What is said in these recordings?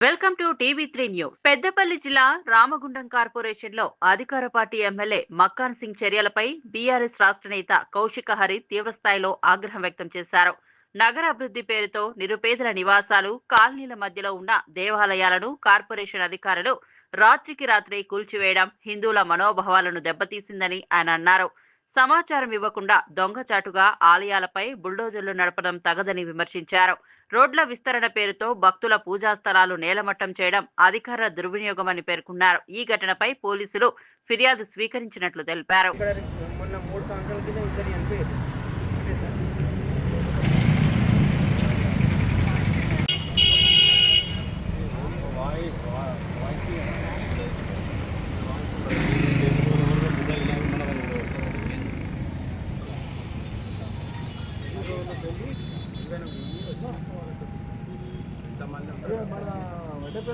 Welcome to TV three news. Peddapalli జిల్లా రామగుండం కార్పొరేషన్లో అధికార పార్టీ ఎమ్మెల్యే మక్కాన్ సింగ్ చర్యలపై బీఆర్ఎస్ రాష్ట్ర నేత కౌశిక హరి తీవ్రస్థాయిలో ఆగ్రహం వ్యక్తం చేశారు. నగర అభివృద్ధి పేరుతో నిరుపేదల నివాసాలు కాలనీల మధ్యలో ఉన్న దేవాలయాలను కార్పొరేషన్ అధికారులు రాత్రికి రాత్రి కూల్చివేయడం హిందువుల మనోభావాలను దెబ్బతీసిందని ఆయన అన్నారు. సమాచారం ఇవ్వకుండా దొంగచాటుగా ఆలయాలపై బుల్డోజర్లు నడపడం తగదని విమర్శించారు. రోడ్ల విస్తరణ పేరుతో భక్తుల పూజా స్థలాలు నేలమట్టం చేయడం అధికార దుర్వినియోగమని పేర్కొన్నారు. ఈ ఘటనపై పోలీసులు ఫిర్యాదు స్వీకరించినట్లు తెలిపారు ఇక్కడ మొన్న మూడు సంవత్సరాల కింద ఇద్దరు చనిపోయారు అదే సార్ గులే ఒకటి అడుగు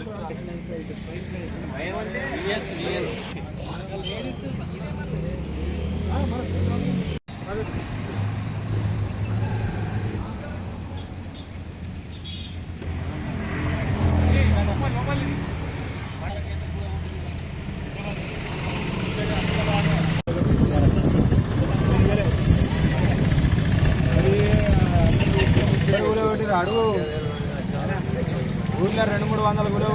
ఊర్లో రెండు మూడు వందల గులే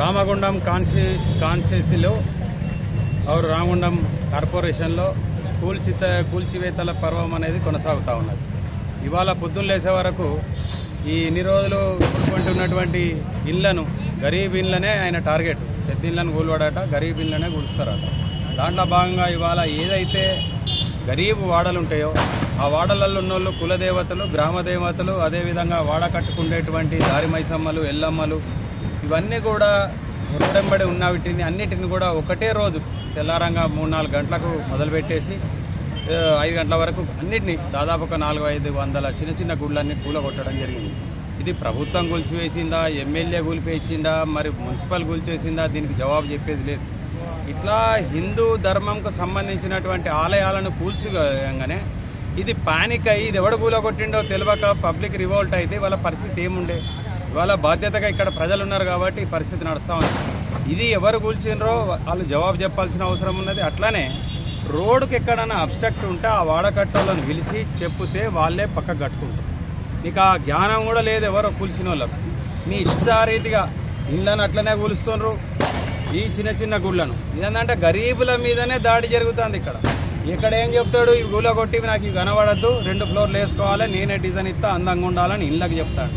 రామగుండం కాన్సి కాన్స్టిట్యూన్సీలో ఆరు రామగుండం కార్పొరేషన్లో కూల్చిత కూల్చివేతల పర్వం అనేది కొనసాగుతూ ఉన్నది. ఇవాళ పొద్దున్న లేసే వరకు ఈ ఇన్ని రోజులు ఉన్నటువంటి ఇళ్ళను గరీబ్ ఆయన టార్గెట్. పెద్ద ఇళ్ళను కూలవాడట గరీబ్ ఇళ్ళనే కూలుస్తారట దాంట్లో భాగంగా ఇవాళ ఏదైతే గరీబ్ వాడలు ఉంటాయో ఆ వాడలలో ఉన్న వాళ్ళు కులదేవతలు గ్రామ దేవతలు అదేవిధంగా వాడ కట్టుకుండేటువంటి దారి మైసమ్మలు ఎల్లమ్మలు ఇవన్నీ కూడా రోడెంబడి ఉన్న వీటిని అన్నిటిని కూడా ఒకటే రోజు తెల్లారంగా మూడు నాలుగు గంటలకు మొదలుపెట్టేసి ఐదు గంటల వరకు అన్నిటినీ దాదాపు ఒక నాలుగు ఐదు వందల చిన్న చిన్న గుళ్ళన్నీ కూలగొట్టడం జరిగింది. ఇది ప్రభుత్వం కూల్చివేసిందా ఎమ్మెల్యే కూలిపేసిందా మరి మున్సిపల్ కూల్చేసిందా దీనికి జవాబు చెప్పేది లేదు. ఇట్లా హిందూ ధర్మంకు సంబంధించినటువంటి ఆలయాలను కూల్చిగానే ఇది పానిక్ అయ్యి ఇది ఎవడు కూలగొట్టిండో తెలియక పబ్లిక్ రివోల్ట్ అయితే వాళ్ళ పరిస్థితి ఏముండే? ఇవాళ బాధ్యతగా ఇక్కడ ప్రజలు ఉన్నారు కాబట్టి ఈ పరిస్థితి నడుస్తూ ఉంది. ఇది ఎవరు కూల్చిండ్రో వాళ్ళు జవాబు చెప్పాల్సిన అవసరం ఉన్నది. అట్లానే రోడ్డుకి ఎక్కడైనా అబ్స్ట్రక్ట్ ఉంటే ఆ వాడకట్టోళ్ళని పిలిచి చెప్తే వాళ్ళే పక్కకు కట్టుకుంటారు. నీకు ఆ జ్ఞానం కూడా లేదు ఎవరో కూల్చిన వాళ్ళకు. నీ ఇష్టారీతిగా ఇళ్ళను అట్లనే కూలుస్తున్నారు ఈ చిన్న చిన్న గుళ్ళను. ఇదేంటంటే గరీబుల మీదనే దాడి జరుగుతుంది ఇక్కడ. ఇక్కడ ఏం చెప్తాడు? ఈ గుళ్ళ కొట్టి నాకు ఇవి కనబడద్దు. రెండు ఫ్లోర్లు వేసుకోవాలి. నేనే డిజైన్ ఇస్తా. అందంగా ఉండాలని ఇళ్ళకి చెప్తాడు.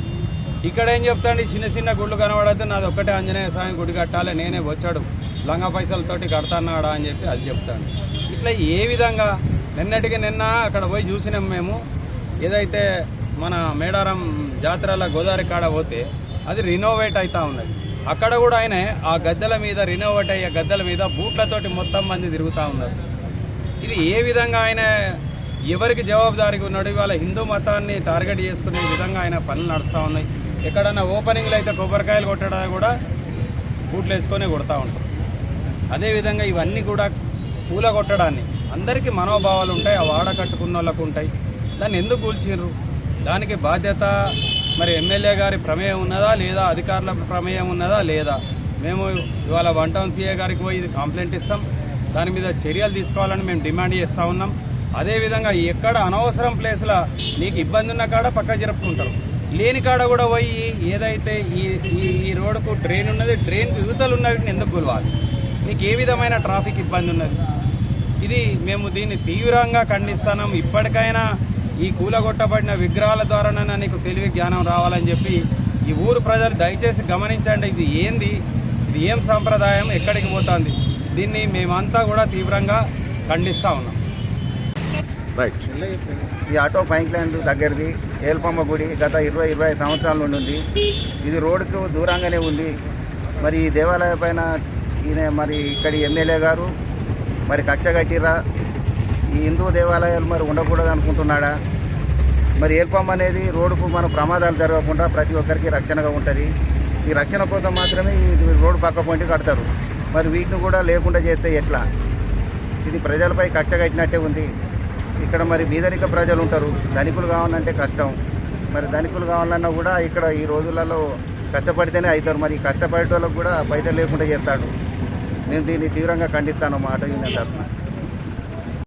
ఇక్కడ ఏం చెప్తాడు? ఈ చిన్న చిన్న గుళ్ళు కనబడద్దు. నాది ఒక్కటే ఆంజనేయ స్వామి గుడి కట్టాలి. నేనే వచ్చాడు. లంగా పైసలతోటి కడతాన్నాడా అని చెప్పి అది చెప్తాడు. ఇట్లా ఏ విధంగా? నిన్నటికి నిన్న అక్కడ పోయి చూసినాం మేము. ఏదైతే మన మేడారం జాతరల గోదావరి కాడ పోతే అది రినోవేట్ అవుతా ఉన్నది. అక్కడ కూడా ఆయన ఆ గద్దెల మీద రినోవేట్ అయ్యే గద్దెల మీద బూట్లతోటి మొత్తం మంది తిరుగుతూ ఉన్నారు. ఇది ఏ విధంగా ఆయన ఎవరికి జవాబుదారీగా ఉన్నాడు ఇవాళ హిందూ మతాన్ని టార్గెట్ చేసుకునే విధంగా ఆయన పనులు నడుస్తూ ఉన్నాయి. ఎక్కడన్నా ఓపెనింగ్లో అయితే కొబ్బరికాయలు కొట్టడం కూడా బూట్లు వేసుకొని కొడతా ఉంటారు. అదేవిధంగా ఇవన్నీ కూడా పూల కొట్టడాన్ని అందరికీ మనోభావాలు ఉంటాయి ఆ వాడ కట్టుకున్న వాళ్ళకు ఉంటాయి. దాన్ని ఎందుకు కూల్చిర్రు? దానికి బాధ్యత మరి ఎమ్మెల్యే గారి ప్రమేయం ఉన్నదా లేదా? అధికారుల ప్రమేయం ఉన్నదా లేదా? మేము ఇవాళ వన్ టౌన్ సీఏ గారికి పోయి ఇది కంప్లైంట్ ఇస్తాం. దాని మీద చర్యలు తీసుకోవాలని మేము డిమాండ్ చేస్తూ ఉన్నాం. అదేవిధంగా ఎక్కడ అనవసరం ప్లేస్లో నీకు ఇబ్బంది ఉన్న కాడ పక్క జరుపుకుంటారు. లేని కాడ కూడా పోయి ఏదైతే ఈ ఈ ఈ రోడ్డుకు డ్రైన్ ఉన్నది డ్రైన్ యువతలు ఉన్నవి ఎందుకు గొలవాలి నీకు ఏ విధమైన ట్రాఫిక్ ఇబ్బంది ఉన్నది? ఇది మేము దీన్ని తీవ్రంగా ఖండిస్తాం ఇప్పటికైనా ఈ కూలగొట్టబడిన విగ్రహాల ద్వారానైనా నీకు తెలివి జ్ఞానం రావాలని చెప్పి ఈ ఊరు ప్రజలు దయచేసి గమనించండి. ఇది ఏంది? ఇది ఏం సాంప్రదాయం? ఎక్కడికి పోతుంది? దీన్ని మేమంతా కూడా తీవ్రంగా ఖండిస్తూ ఉన్నాం. రైట్. ఈ ఆటో పైక్ ల్యాండ్ దగ్గరది ఏల్పమ్మ గుడి గత ఇరవై ఇరవై సంవత్సరాల నుండి ఉంది. ఇది రోడ్డుకు దూరంగానే ఉంది. మరి ఈ దేవాలయం పైన ఈయన మరి ఇక్కడి ఎమ్మెల్యే గారు మరి కక్ష కట్టిరా ఈ హిందూ దేవాలయాలు మరి ఉండకూడదు అనుకుంటున్నాడా? మరి ఏల్పం అనేది రోడ్డుకు మన ప్రమాదాలు జరగకుండా ప్రతి ఒక్కరికి రక్షణగా ఉంటుంది. ఈ రక్షణ కోసం మాత్రమే ఈ రోడ్డు పక్క పొంటి కడతారు. మరి వీటిని కూడా లేకుండా చేస్తే ఎట్లా? ఇది ప్రజలపై కక్ష కట్టినట్టే ఉంది. ఇక్కడ మరి బీదరిక ప్రజలు ఉంటారు. ధనికులు కావాలంటే కష్టం. మరి ధనికులు కావాలన్నా కూడా ఇక్కడ ఈ రోజులలో కష్టపడితేనే అవుతారు. మరి కష్టపడే వాళ్ళకు కూడా పైసలు లేకుండా చేస్తాడు. నేను దీన్ని తీవ్రంగా ఖండిస్తాను మాట యూనియన్ తరఫున.